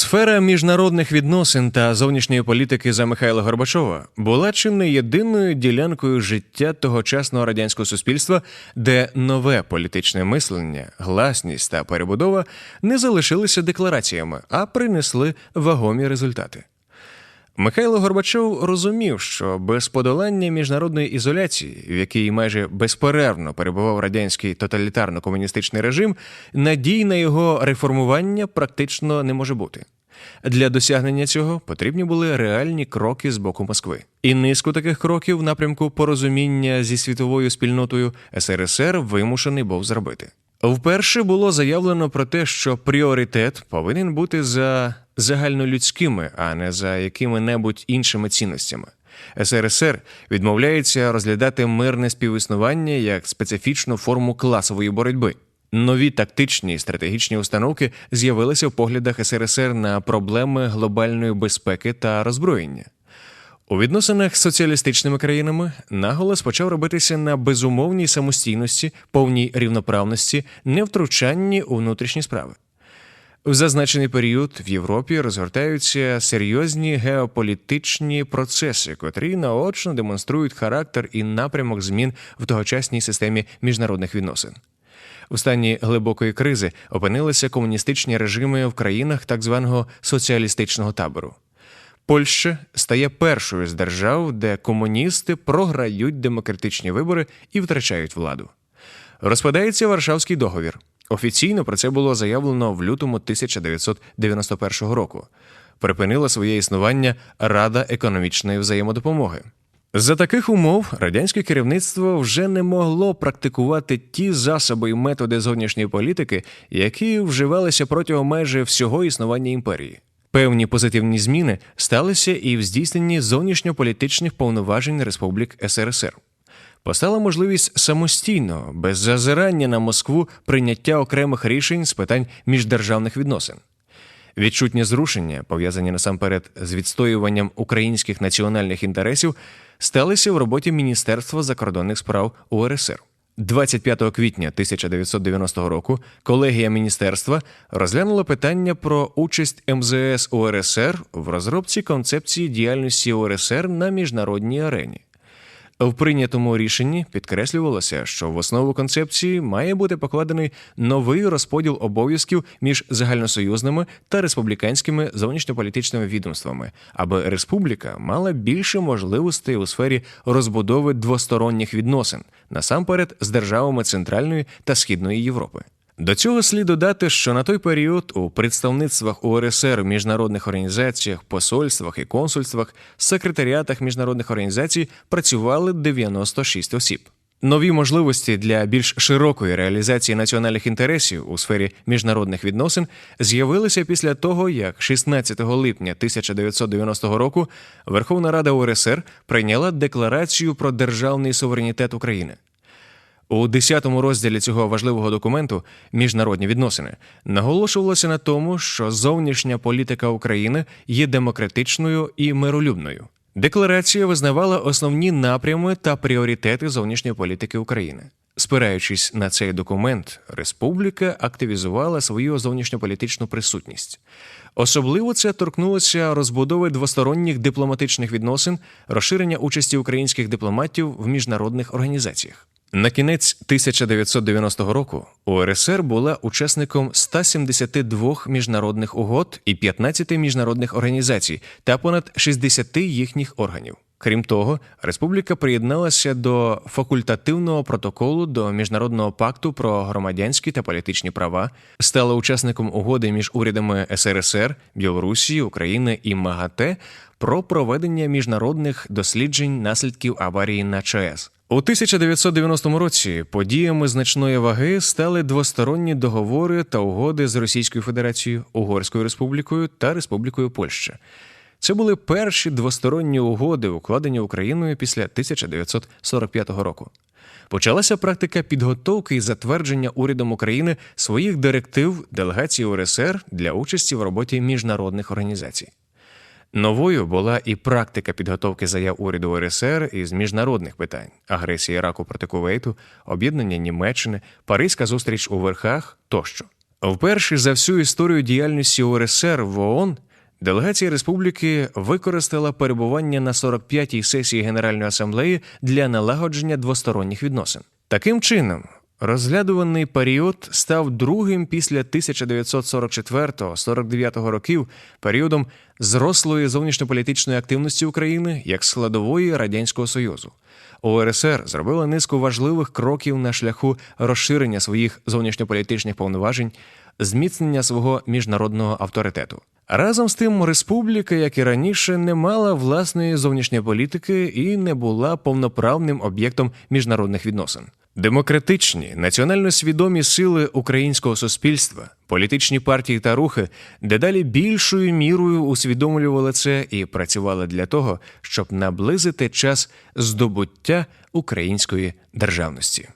Сфера міжнародних відносин та зовнішньої політики за Михайла Горбачова була чи не єдиною ділянкою життя тогочасного радянського суспільства, де нове політичне мислення, гласність та перебудова не залишилися деклараціями, а принесли вагомі результати. Михайло Горбачов розумів, що без подолання міжнародної ізоляції, в якій майже безперервно перебував радянський тоталітарно-комуністичний режим, надій на його реформування практично не може бути. Для досягнення цього потрібні були реальні кроки з боку Москви. І низку таких кроків в напрямку порозуміння зі світовою спільнотою СРСР вимушений був зробити. Вперше було заявлено про те, що пріоритет повинен бути за загальнолюдськими, а не за якими-небудь іншими цінностями. СРСР відмовляється розглядати мирне співіснування як специфічну форму класової боротьби. Нові тактичні і стратегічні установки з'явилися в поглядах СРСР на проблеми глобальної безпеки та роззброєння. У відносинах з соціалістичними країнами наголос почав робитися на безумовній самостійності, повній рівноправності, невтручанні у внутрішні справи. В зазначений період в Європі розгортаються серйозні геополітичні процеси, котрі наочно демонструють характер і напрямок змін в тогочасній системі міжнародних відносин. У стані глибокої кризи опинилися комуністичні режими в країнах так званого соціалістичного табору. Польща стає першою з держав, де комуністи програють демократичні вибори і втрачають владу. Розпадається Варшавський договір. Офіційно про це було заявлено в лютому 1991 року. Припинила своє існування Рада економічної взаємодопомоги. За таких умов радянське керівництво вже не могло практикувати ті засоби і методи зовнішньої політики, які вживалися протягом майже всього існування імперії. Певні позитивні зміни сталися і в здійсненні зовнішньополітичних повноважень Республік СРСР. Постала можливість самостійно, без зазирання на Москву, прийняття окремих рішень з питань міждержавних відносин. Відчутні зрушення, пов'язані насамперед з відстоюванням українських національних інтересів, сталися в роботі Міністерства закордонних справ УРСР. 25 квітня 1990 року колегія міністерства розглянула питання про участь МЗС УРСР в розробці концепції діяльності УРСР на міжнародній арені. В прийнятому рішенні підкреслювалося, що в основу концепції має бути покладений новий розподіл обов'язків між загальносоюзними та республіканськими зовнішньополітичними відомствами, аби республіка мала більше можливостей у сфері розбудови двосторонніх відносин, насамперед з державами Центральної та Східної Європи. До цього слід додати, що на той період у представництвах УРСР, в міжнародних організаціях, посольствах і консульствах, секретаріатах міжнародних організацій працювали 96 осіб. Нові можливості для більш широкої реалізації національних інтересів у сфері міжнародних відносин з'явилися після того, як 16 липня 1990 року Верховна Рада УРСР прийняла декларацію про державний суверенітет України. У 10-му розділі цього важливого документу міжнародні відносини наголошувалося на тому, що зовнішня політика України є демократичною і миролюбною. Декларація визнавала основні напрями та пріоритети зовнішньої політики України. Спираючись на цей документ, республіка активізувала свою зовнішньополітичну присутність. Особливо це торкнулося розбудови двосторонніх дипломатичних відносин, розширення участі українських дипломатів в міжнародних організаціях. На кінець 1990 року УРСР була учасником 172 міжнародних угод і 15 міжнародних організацій та понад 60 їхніх органів. Крім того, республіка приєдналася до факультативного протоколу до міжнародного пакту про громадянські та політичні права, стала учасником угоди між урядами СРСР, Білорусі, України і МАГАТЕ про проведення міжнародних досліджень наслідків аварії на ЧАЕС. У 1990 році подіями значної ваги стали двосторонні договори та угоди з Російською Федерацією, Угорською Республікою та Республікою Польща. Це були перші двосторонні угоди, укладені Україною після 1945 року. Почалася практика підготовки і затвердження урядом України своїх директив делегації УРСР для участі в роботі міжнародних організацій. Новою була і практика підготовки заяв уряду УРСР із міжнародних питань: агресії Іраку проти Кувейту, об'єднання Німеччини, Паризька зустріч у верхах тощо. Вперше за всю історію діяльності УРСР в ООН делегація республіки використала перебування на 45-й сесії Генеральної асамблеї для налагодження двосторонніх відносин. Таким чином, розглядуваний період став другим після 1944-49 років періодом зрослої зовнішньополітичної активності України як складової Радянського Союзу. УРСР зробила низку важливих кроків на шляху розширення своїх зовнішньополітичних повноважень, зміцнення свого міжнародного авторитету. Разом з тим, республіка, як і раніше, не мала власної зовнішньої політики і не була повноправним об'єктом міжнародних відносин. Демократичні, національно свідомі сили українського суспільства, політичні партії та рухи дедалі більшою мірою усвідомлювали це і працювали для того, щоб наблизити час здобуття української державності.